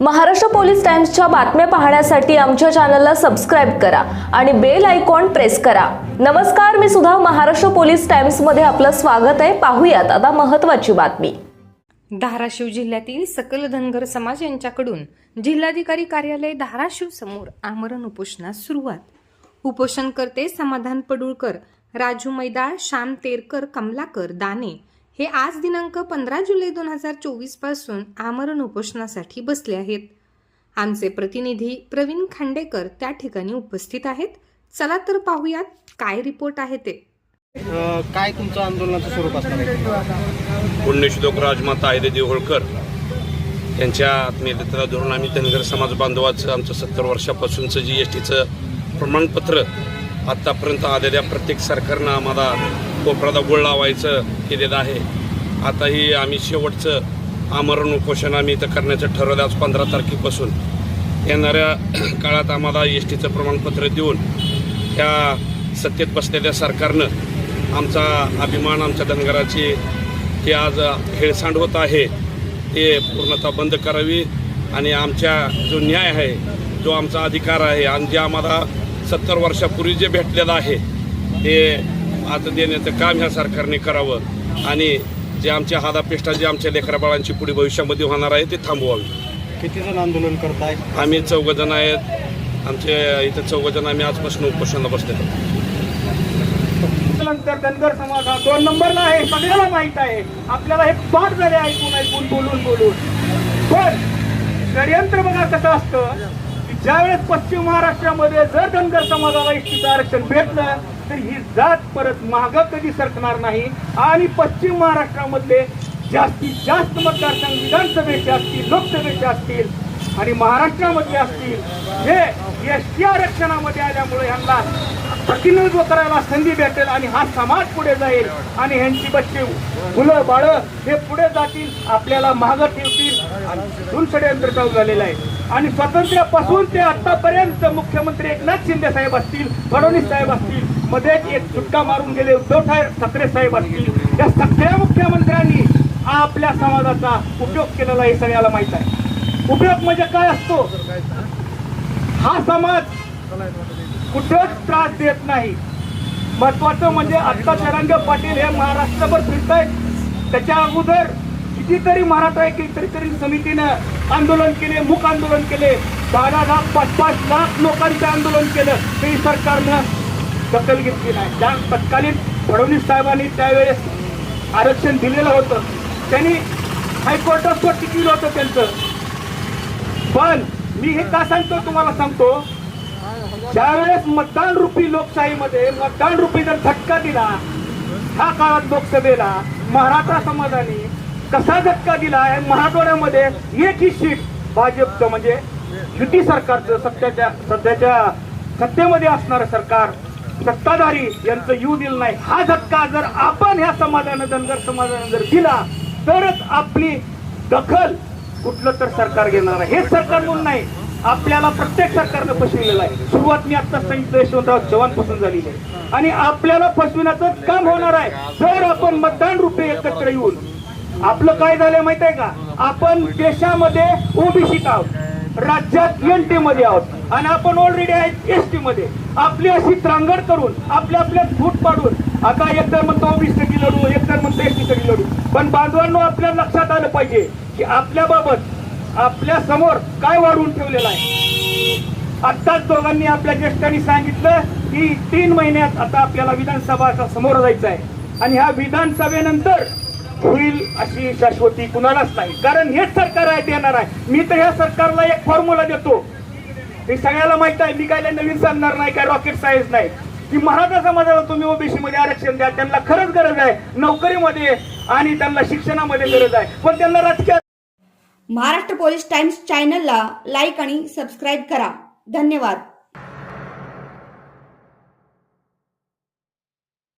Maharashtra police टाइम्सच्या बातम्या पाहण्यासाठी आमच्या चॅनलला सबस्क्राईब करा आणि बेल आयकॉन प्रेस करा. नमस्कार मी सुद्धा महाराष्ट्र पोलीस टाइम्समध्ये आपलं स्वागत आहे. पाहूयात आता महत्त्वाची बातमी. धाराशिव जिल्ह्यातील सकल धनगर समाज यांच्याकडून जिल्हाधिकारी कार्यालय धाराशिव समोर आमरण उपोषणास सुरुवात. उपोषणकर्ते समाधान पडुळकर राजू मैदाळ श्याम तेरकर कमलाकर दाने हे आज दिनांक पंधरा जुलै दोन हजार चोवीसपासून आमरण उपोषणासाठी बसले आहेत. आमचे प्रतिनिधी प्रवीण खांडेकर त्या ठिकाणी उपस्थित आहेत. चला तर पाहूयात काय रिपोर्ट आहे ते. काय तुमचं आंदोलनाचं स्वरूप असणार राजमाता अहिल्यादेवी होळकर यांच्या आत्मीयतेला धरून आम्ही धनगर समाज बांधवाचं आमचं सत्तर वर्षापासूनचं जी एस टीचं प्रमाणपत्र आत्तापर्यंत आलेल्या प्रत्येक सरकारनं आम्हाला कोपरादा गोळ लावायचं केलेलं आहे. आताही आम्ही शेवटचं आमरण उपोषण आम्ही इथं करण्याचं ठरवलं आज पंधरा तारखेपासून. येणाऱ्या काळात आम्हाला एस टीचं प्रमाणपत्र देऊन त्या सत्तेत बसलेल्या सरकारनं आमचा अभिमान आमच्या धनगराची हे आज हेळसांड होत आहे ते पूर्णतः बंद करावी आणि आमच्या जो न्याय आहे जो आमचा अधिकार आहे आणि जे आम्हाला सत्तर वर्षापूर्वी जे भेटलेलं आहे ते आता देण्याचं काम ह्या सरकारने करावं आणि जे आमच्या हादापेष्टा जे आमच्या लेकराबाळांची पुढे भविष्यामध्ये होणार आहे ते थांबवावी. किती जण आंदोलन करताय? आम्ही चौघजण आहेत. आमचे इथं चौघजण आम्ही आजपासून उपोषणाला बसलेलो नंतर धनगर समाज हा दोन नंबरला आहे. सगळ्याला माहीत आहे. आपल्याला हे पाठ झाले ऐकून ऐकून बोलून बोलून. पण षडयंत्र बघा कसं असतं. की ज्यावेळेस पश्चिम महाराष्ट्रामध्ये जर धनगर समाजाला इष्टीचं आरक्षण भेटलं तर ही जात परत माग कधी सरकणार नाही? आणि पश्चिम महाराष्ट्रामधले जास्तीत जास्त मतदारसंघ विधानसभेचे असतील लोकसभेचे असतील आणि महाराष्ट्रामधले असतील हे एस टी आरक्षणामध्ये आल्यामुळे यांना प्रतिनिधित्व करायला संधी भेटेल आणि हा समाज पुढे जाईल आणि ह्यांची बच्चे मुलं बाळं हे पुढे जातील आपल्याला महाग ठेवतील आणि तिथून षडयंत्र चालू झालेलं आहे. आणि स्वातंत्र्यापासून ते आतापर्यंत मुख्यमंत्री एकनाथ शिंदे साहेब असतील फडणवीस साहेब असतील मध्ये एक सुटका मारून गेले उद्धव ठाकरे साहेब असतील. या सगळ्या मुख्यमंत्र्यांनी आपल्या समाजाचा उपयोग केलेला हे सगळ्याला माहीत आहे. उपयोग म्हणजे काय असतो? हा समाज कुठंच त्रास देत नाही. महत्वाचं म्हणजे आत्ता चरंग पाटील हे महाराष्ट्रभर फिरतायत. त्याच्या अगोदर कितीतरी मराठा कितीतरी समितीनं आंदोलन केले मूक आंदोलन केले. दहा दहा पाच पाच लाख लोकांचं आंदोलन केलं. तरी सरकारनं दखल घेतली नाही. त्या तत्कालीन फडणवीस साहेबांनी त्यावेळेस आरक्षण दिलेलं होतं त्यांनी हायकोर्टात टिकलं होतं त्यांचं. पण मी हे का सांगतो तुम्हाला सांगतो? ज्यावेळेस मतदान रुपी लोकशाहीमध्ये मतदान रुपी जर झटका दिला ह्या काळात लोकसभेला मराठा समाजाने कसा झटका दिला आहे मराठवाड्यामध्ये एकही सीट भाजपचं म्हणजे युती सरकारचं सत्याच्या सध्याच्या सत्तेमध्ये असणारं सरकार सत्ताधारी यांचं येऊ दिलं नाही. हा धक्का जर आपण ह्या समाजानं धनगर समाजानं जर दिला तरच आपली दखल कुठलं तर सरकार घेणार आहे. हे सरकार म्हणून नाही. आपल्याला प्रत्येक सरकारनं फसविलेलं आहे. सुरुवात मी आता सांगितलं यशवंतराव चव्हाणपासून झालेली आहे. आणि आपल्याला फसविण्याचं काम होणार आहे. जर आपण मतदान रुपये एकत्र येऊन आपलं काय झालंय माहीत आहे का? आपण देशामध्ये ओबीसी आहोत? राज्यात एनटी मध्ये आहोत. आणि आपण ऑलरेडी आहेत एस टी मध्ये. आपली अशी त्रांगड करून आपल्या आपल्या फूट पाडून आता एकतर म्हणतो ओबीसी टक्के लढू एकतर म्हणतो एस टी तरी लढू. पण बांधवांनो आपल्या लक्षात आलं पाहिजे की आपल्या बाबत आपल्यासमोर काय वाढवून ठेवलेलं आहे. आत्ताच दोघांनी आपल्या ज्येष्ठांनी सांगितलं की तीन महिन्यात आता आपल्याला विधानसभा समोर जायचं आहे. आणि ह्या विधानसभेनंतर होईल अशी शाश्वती कुणालाच नाही. कारण हेच सरकार आहे देणार आहे. मी तर ह्या सरकारला एक फॉर्म्युला देतो. हे सगळ्याला माहीत आहे मी काय नवीन सांगणार नाही काय रॉकेट सायन्स नाही. की मराठा समाजाला तुम्ही ओबीसी मध्ये आरक्षण द्या त्यांना खरंच गरज आहे. नोकरीमध्ये आणि त्यांना शिक्षणामध्ये गरज आहे. पण त्यांना राजकीय महाराष्ट्र पोलीस टाइम्स चॅनलला लाईक आणि सबस्क्राईब करा. धन्यवाद.